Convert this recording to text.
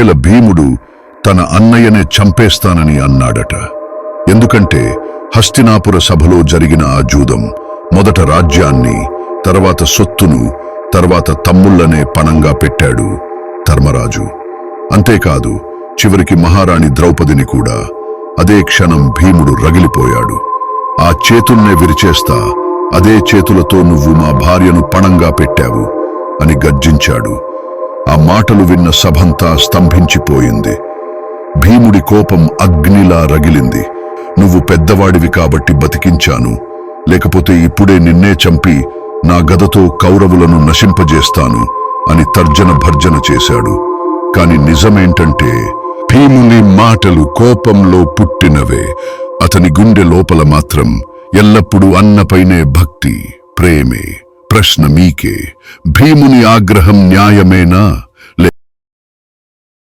ఇలా భీముడు తన అన్నయ్యనే చంపేస్తానని అన్నాడట. ఎందుకంటే హస్తినాపుర సభలో జరిగిన ఆ జూదం మొదట రాజ్యాన్ని తర్వాత సొత్తును తర్వాత తమ్ముళ్ళనే పణంగా పెట్టాడు ధర్మరాజు. అంతేకాదు చివరికి మహారాణి ద్రౌపదిని కూడా అదే క్షణం భీముడు రగిలిపోయాడు. ఆ చేతుల్నే విరిచేస్తా అదే చేతులతో నువ్వు మా భార్యను పణంగా పెట్టావు అని గర్జించాడు ఆ మాటలు విన్న సభంతా స్తంభించిపోయింది. భీముడి కోపం అగ్నిలా రగిలింది. నువ్వు పెద్దవాడివి కాబట్టి బతికించాను. లేకపోతే ఇప్పుడే నిన్నే చంపి నా గదతో కౌరవులను నశింపజేస్తాను అని తర్జన భర్జన చేశాడు. కాని నిజమేంటంటే భీముని మాటలు కోపంలో పుట్టినవే. అతని గుండె లోపల మాత్రం ఎల్లప్పుడూ అన్నపైనే భక్తి ప్రేమే. ప్రశ్న మీకే భీముని ఆగ్రహం న్యాయమేనా